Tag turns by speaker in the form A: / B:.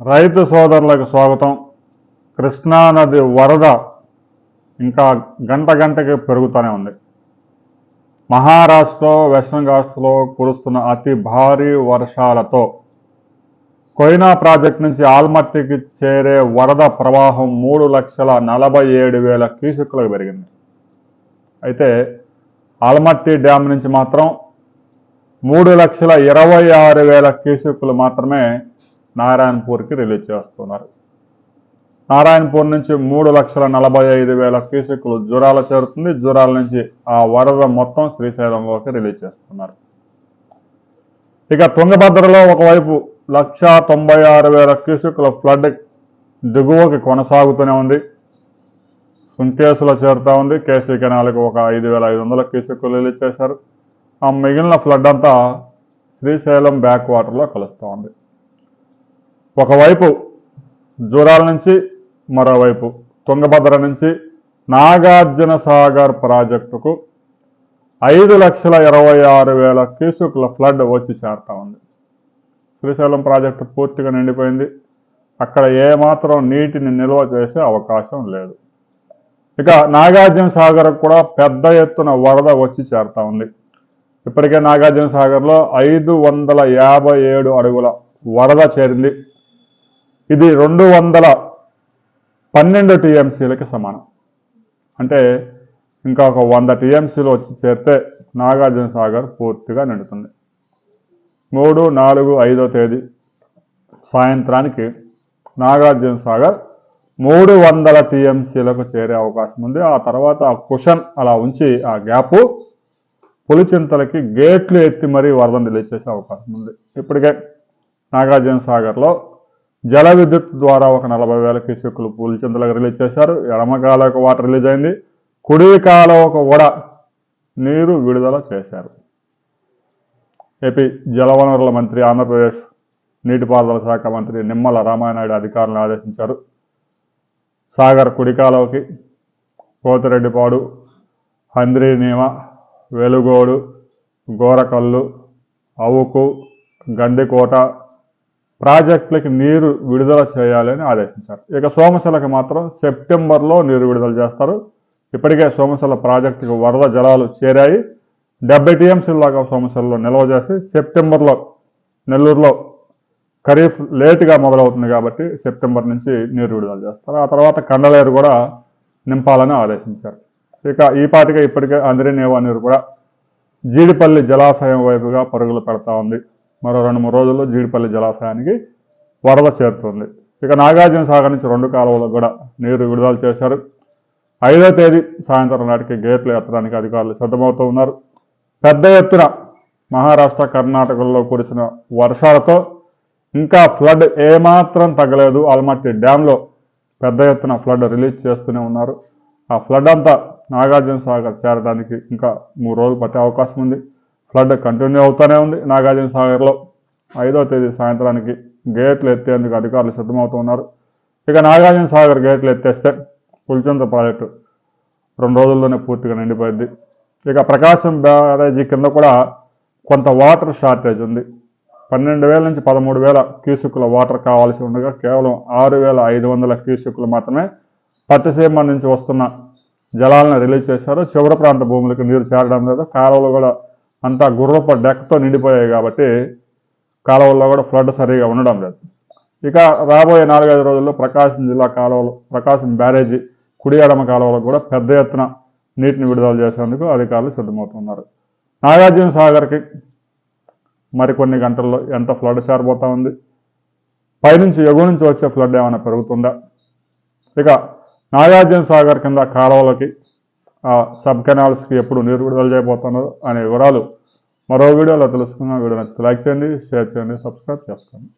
A: రైతు సోదరులకు స్వాగతం. కృష్ణానది వరద ఇంకా గంట గంటకి పెరుగుతూనే ఉంది. మహారాష్ట్ర వెస్ట్రన్ ఘాట్స్లో కురుస్తున్న అతి భారీ వర్షాలతో కొయినా ప్రాజెక్ట్ నుంచి ఆల్మట్టికి చేరే వరద ప్రవాహం మూడు లక్షల నలభై ఏడు వేల క్యూసెక్కులకు పెరిగింది. అయితే ఆల్మట్టి డ్యామ్ నుంచి మాత్రం మూడు లక్షల ఇరవై ఆరు వేల క్యూసెక్కులు మాత్రమే నారాయణపూర్కి రిలీజ్ చేస్తున్నారు. నారాయణపూర్ నుంచి మూడు లక్షల నలభై ఐదు వేల క్యూసెక్కులు జ్వరాల చేరుతుంది. జ్వరాల నుంచి ఆ వరద మొత్తం శ్రీశైలంలోకి రిలీజ్ చేస్తున్నారు. ఇక తుంగభద్రలో ఒకవైపు లక్ష తొంభై ఆరు వేల క్యూసెక్కుల ఫ్లడ్ దిగువకి కొనసాగుతూనే ఉంది. సుంకేసులో చేరుతా ఉంది. కేసీ కెనాల్కి ఒక ఐదు వేల ఐదు వందల క్యూసెక్కులు రిలీజ్ చేశారు. ఆ మిగిలిన ఫ్లడ్ అంతా శ్రీశైలం బ్యాక్ వాటర్లో కలుస్తూ ఉంది. ఒకవైపు జూరాల నుంచి మరోవైపు తుంగభద్ర నుంచి నాగార్జున సాగర్ ప్రాజెక్టుకు ఐదు లక్షల ఇరవై ఆరు వేల క్యూసుకుల ఫ్లడ్ వచ్చి చేరుతా ఉంది. శ్రీశైలం ప్రాజెక్టు పూర్తిగా నిండిపోయింది. అక్కడ ఏమాత్రం నీటిని నిల్వ చేసే అవకాశం లేదు. ఇక నాగార్జున సాగర్ కూడా పెద్ద ఎత్తున వరద వచ్చి చేరుతా ఉంది. ఇప్పటికే నాగార్జున సాగర్లో ఐదు వందల యాభై ఏడు అడుగుల వరద చేరింది. ఇది రెండు వందల పన్నెండు టీఎంసీలకి సమానం. అంటే ఇంకా ఒక వంద టీఎంసీలు వచ్చి చేరితే నాగార్జున సాగర్ పూర్తిగా నిండుతుంది. మూడు నాలుగు ఐదో తేదీ సాయంత్రానికి నాగార్జున సాగర్ మూడు వందల టీఎంసీలకు చేరే అవకాశం ఉంది. ఆ తర్వాత ఆ కుషన్ అలా ఉంచి ఆ గ్యాప్ పులిచింతలకి గేట్లు ఎత్తి మరీ వరదను రిలీజ్ అవకాశం ఉంది. ఇప్పటికే నాగార్జున సాగర్లో జల విద్యుత్ ద్వారా ఒక నలభై వేల క్యూసెక్కులు పులిచింతలకు రిలీజ్ చేశారు. ఎడమ వాటర్ రిలీజ్ అయింది. కుడికాల ఒక కూడా నీరు విడుదల చేశారు. ఏపీ జలవనరుల మంత్రి ఆంధ్రప్రదేశ్ నీటిపారుదల శాఖ మంత్రి నిమ్మల రామానాయుడు అధికారులను ఆదేశించారు. సాగర్ కుడికాలోకి కోతిరెడ్డిపాడు పోతిరెడ్డిపాడు హంద్రీనీమ వెలుగోడు గోరకల్లు అవుకు గండికోట ప్రాజెక్టులకి నీరు విడుదల చేయాలని ఆదేశించారు. ఇక సోమశిలకు మాత్రం సెప్టెంబర్లో నీరు విడుదల చేస్తారు. ఇప్పటికే సోమశిల ప్రాజెక్టుకు వరద జలాలు చేరాయి. డెబ్బై టీఎంసీల లాగా సోమశిలలో నిల్వ చేసి సెప్టెంబర్లో నెల్లూరులో ఖరీఫ్ లేటుగా మొదలవుతుంది కాబట్టి సెప్టెంబర్ నుంచి నీరు విడుదల చేస్తారు. ఆ తర్వాత కండలేరు కూడా నింపాలని ఆదేశించారు. ఇక ఈ పాటిగా ఇప్పటికే అందరినేవా నీరు కూడా జీడిపల్లి జలాశయం వైపుగా పరుగులు పెడతా ఉంది. మరో రెండు మూడు రోజుల్లో జీడిపల్లి జలాశయానికి వరద చేరుతుంది. ఇక నాగార్జున సాగర్ నుంచి రెండు కాలువలకు కూడా నీరు విడుదల చేశారు. ఐదో తేదీ సాయంత్రం నాటికి గేట్లు ఎత్తడానికి అధికారులు సిద్ధమవుతూ ఉన్నారు. పెద్ద ఎత్తున మహారాష్ట్ర కర్ణాటకలో కురిసిన వర్షాలతో ఇంకా ఫ్లడ్ ఏమాత్రం తగ్గలేదు. ఆల్మట్టి డ్యాంలో పెద్ద ఎత్తున ఫ్లడ్ రిలీజ్ చేస్తూనే ఉన్నారు. ఆ ఫ్లడ్ అంతా నాగార్జున సాగర్ చేరడానికి ఇంకా మూడు రోజులు పట్టే అవకాశం ఉంది. ఫ్లడ్ కంటిన్యూ అవుతూనే ఉంది. నాగార్జున సాగర్లో ఐదో తేదీ సాయంత్రానికి గేట్లు ఎత్తేందుకు అధికారులు సిద్ధమవుతూ ఉన్నారు. ఇక నాగార్జున సాగర్ గేట్లు ఎత్తేస్తే పులిచంత ప్రాజెక్టు రెండు రోజుల్లోనే పూర్తిగా నిండిపోయింది. ఇక ప్రకాశం బ్యారేజీ కింద కూడా కొంత వాటర్ షార్టేజ్ ఉంది. పన్నెండు వేల నుంచి పదమూడు వేల క్యూసెక్కుల వాటర్ కావాల్సి ఉండగా కేవలం ఆరు వేల ఐదు వందల క్యూసెక్కులు మాత్రమే పట్టిసీమ నుంచి వస్తున్న జలాలను రిలీజ్ చేశారు. చివరి ప్రాంత భూములకు నీరు చేరడం లేదు. కాలువలు కూడా అంతా గుర్రపు డెక్కతో నిండిపోయాయి కాబట్టి కాలువల్లో కూడా ఫ్లడ్ సరిగా ఉండడం లేదు. ఇక రాబోయే నాలుగైదు రోజుల్లో ప్రకాశం జిల్లా కాలువలు ప్రకాశం బ్యారేజీ కుడి ఎడమ కాలువలకు కూడా పెద్ద ఎత్తున నీటిని విడుదల చేసేందుకు అధికారులు సిద్ధమవుతున్నారు. నాగార్జున సాగర్కి మరికొన్ని గంటల్లో ఎంత ఫ్లడ్ చేరబోతా ఉంది? పైనుంచి ఎగువ నుంచి వచ్చే ఫ్లడ్ ఏమైనా పెరుగుతుందా? ఇక నాగార్జున సాగర్ కింద కాలువలకి ఆ సబ్ కెనాల్స్కి ఎప్పుడు నీరు విడుదల చేయబోతున్నారు అనే వివరాలు మరో వీడియోలో తెలుసుకున్న వీడియో నచ్చితే లైక్ చేయండి షేర్ చేయండి సబ్స్క్రైబ్ చేసుకోండి.